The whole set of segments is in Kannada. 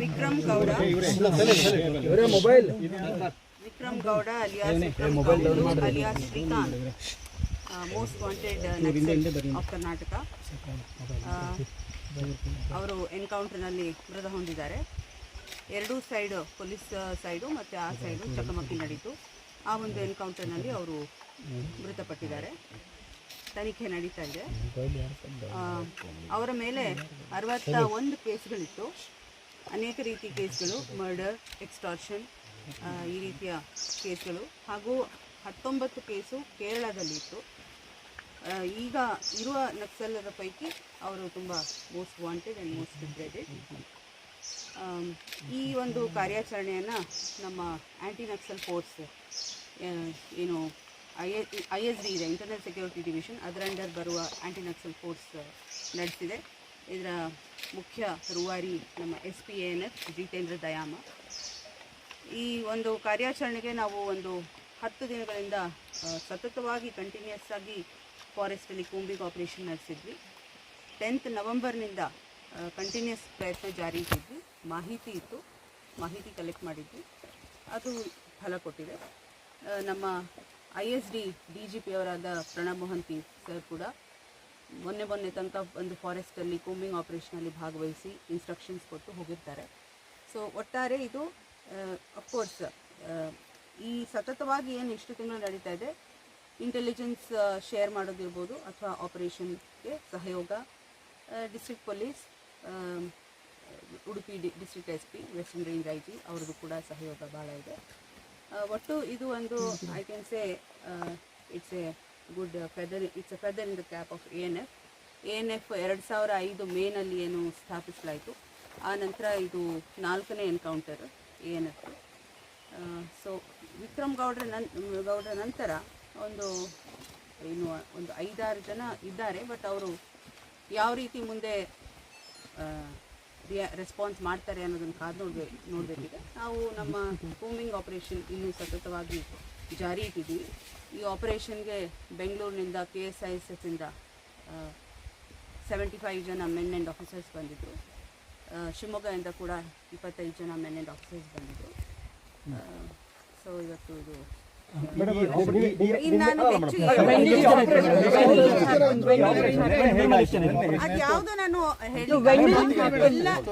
Vikram Gowda. Vikram Gowda alias alias Srikanth most wanted of Karnataka ಅವರು ಎನ್ಕೌಂಟರ್ನಲ್ಲಿ ಮೃತ ಹೊಂದಿದ್ದಾರೆ. ಎರಡೂ ಸೈಡ್ ಪೊಲೀಸ್ ಸೈಡು ಮತ್ತು ಆ ಸೈಡು ಚಕಮಕಿ ನಡೀತು. ಆ ಒಂದು ಎನ್ಕೌಂಟರ್ನಲ್ಲಿ ಅವರು ಮೃತಪಟ್ಟಿದ್ದಾರೆ. ತನಿಖೆ ನಡೀತಾ ಇದೆ. ಅವರ ಮೇಲೆ ಅರವತ್ತ ಒಂದು ಕೇಸ್ಗಳಿತ್ತು. ಅನೇಕ ರೀತಿ ಕೇಸ್ಗಳು ಮರ್ಡರ್ ಎಕ್ಸ್ಟಾರ್ಷನ್ ಈ ರೀತಿಯ ಕೇಸ್ಗಳು. ಹಾಗೂ ಹತ್ತೊಂಬತ್ತು ಕೇಸು ಕೇರಳದಲ್ಲಿತ್ತು. ಈಗ ಇರುವ ನಕ್ಸಲರ ಪೈಕಿ ಅವರು ತುಂಬ ಮೋಸ್ಟ್ ವಾಂಟೆಡ್ ಆ್ಯಂಡ್ ಮೋಸ್ಟ್ ಡಿಪ್ರೆಡೆಡ್ ಈ ಒಂದು ಕಾರ್ಯಾಚರಣೆಯನ್ನು ನಮ್ಮ ಆ್ಯಂಟಿ ನಕ್ಸಲ್ ಫೋರ್ಸ್ ಏನು ಐ ಐ ಎಸ್ ಡಿ ಇದೆ ಇಂಟರ್ನಲ್ ಸೆಕ್ಯೂರಿಟಿ ಡಿವಿಷನ್ ಅದರ ಅಂಡರ್ ಬರುವ ಆ್ಯಂಟಿ ನಕ್ಸಲ್ ಫೋರ್ಸ್ ನಡೆಸಿದೆ. ಇದರ ಮುಖ್ಯ ರೂವಾರಿ ನಮ್ಮ S P N F Jitendra Dayama. ಈ ಒಂದು ಕಾರ್ಯಾಚರಣೆಗೆ ನಾವು ಒಂದು ಹತ್ತು ದಿನಗಳಿಂದ ಸತತವಾಗಿ ಕಂಟಿನ್ಯೂಸ್ ಆಗಿ ಫಾರೆಸ್ಟಲ್ಲಿ ಕೂಂಬಿಗೆ ಆಪರೇಷನ್ ನಡೆಸಿದ್ವಿ. ಟೆಂತ್ ನವೆಂಬರ್ನಿಂದ ಕಂಟಿನ್ಯೂಸ್ ಪ್ರಯತ್ನ ಜಾರಿ ಇಟ್ಟಿದ್ವಿ ಮಾಹಿತಿ ಇತ್ತು. ಮಾಹಿತಿ ಕಲೆಕ್ಟ್ ಮಾಡಿದ್ವಿ. ಅದು ಫಲ ಕೊಟ್ಟಿದೆ. ನಮ್ಮ I S D D G ಪಿಯವರಾದ Pranab Mohanty sir ಕೂಡ ಮೊನ್ನೆ ಮೊನ್ನೆ ತನಕ ಒಂದು ಫಾರೆಸ್ಟಲ್ಲಿ ಕೂಂಬಿಂಗ್ ಆಪರೇಷನಲ್ಲಿ ಭಾಗವಹಿಸಿ ಇನ್ಸ್ಟ್ರಕ್ಷನ್ಸ್ ಕೊಟ್ಟು ಹೋಗಿರ್ತಾರೆ. ಸೊ ಒಟ್ಟಾರೆ ಇದು ಅಫ್ಕೋರ್ಸ್ ಈ ಸತತವಾಗಿ ಏನು ಇಷ್ಟು ತಿಂಗಳು ನಡೀತಾ ಇದೆ ಇಂಟೆಲಿಜೆನ್ಸ್ ಶೇರ್ ಮಾಡೋದಿರ್ಬೋದು ಅಥವಾ ಆಪರೇಷನ್ಗೆ ಸಹಯೋಗ district police Udupi D district S P western range I G ಅವ್ರದ್ದು ಕೂಡ ಸಹಯೋಗ ಭಾಳ ಇದೆ. ಒಟ್ಟು ಇದು ಒಂದು I can say it's a good feather it's a feather in the cap of A N F A N F ಎರಡು ಸಾವಿರ ಐದು ಮೇನಲ್ಲಿ ಏನು ಸ್ಥಾಪಿಸಲಾಯಿತು. ಆ ನಂತರ ಇದು ನಾಲ್ಕನೇ encounter A N F so Vikram ಗೌಡ್ರ ನನ್, ಗೌಡ್ರ ನಂತರ ಒಂದು, ಏನು, ಒಂದು ಐದಾರು ಜನ ಇದ್ದಾರೆ ಬಟ್ ಅವರು ಯಾವ ರೀತಿ ಮುಂದೆ ರೆಸ್ಪಾನ್ಸ್ ಮಾಡ್ತಾರೆ ಅನ್ನೋದನ್ನು ಕಾದು ನೋಡ್ಬೇಕು ನೋಡಬೇಕಿದೆ. ನಾವು ನಮ್ಮ ಹೂಮಿಂಗ್ ಆಪರೇಷನ್ ಇನ್ನೂ ಸತತವಾಗಿ ಜಾರಿ ಇಟ್ಟಿದ್ದೀವಿ. ಈ ಆಪರೇಷನ್ಗೆ ಬೆಂಗಳೂರಿನಿಂದ ಕೆ ಎಸ್ ಐ ಎಸ್ ಎಫಿಂದ ಸೆವೆಂಟಿ ಫೈವ್ ಜನ ಮೆನ್ ಆ್ಯಂಡ್ ಆಫೀಸರ್ಸ್ ಬಂದಿದ್ದರು ಶಿವಮೊಗ್ಗದಿಂದ ಕೂಡ ಇಪ್ಪತ್ತೈದು ಜನ ಮೆನ್ ಆ್ಯಂಡ್ ಆಫೀಸರ್ಸ್ ಬಂದಿದ್ದರು ಸೊ ಇವತ್ತು ಇದು ಅದ್ಯಾವುದು ನಾನು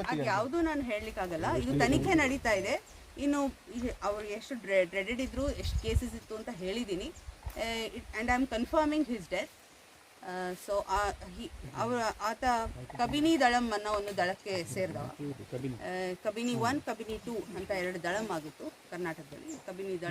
ಅದ್ಯಾವುದು ನಾನು ಹೇಳಲಿಕ್ಕಾಗಲ್ಲ ಇದು ತನಿಖೆ ನಡೀತಾ ಇದೆ ಇನ್ನು ಅವ್ರು ಎಷ್ಟು ಡ್ರೆಡೆಡ್ ಇದ್ರು ಎಷ್ಟು ಕೇಸಸ್ ಇತ್ತು ಅಂತ ಹೇಳಿದ್ದೀನಿ and I am confirming his death so ಅವರ ಆತ ಕಬಿನಿ ದಳಂ ಅನ್ನೋ ಒಂದು ದಳಕ್ಕೆ ಸೇರಿದವ ಕಬಿನಿ ಒನ್ ಕಬಿನಿ ಟೂ ಅಂತ ಎರಡು ದಳಂ ಆಗಿತ್ತು ಕರ್ನಾಟಕದಲ್ಲಿ ಕಬಿನಿ ದಳ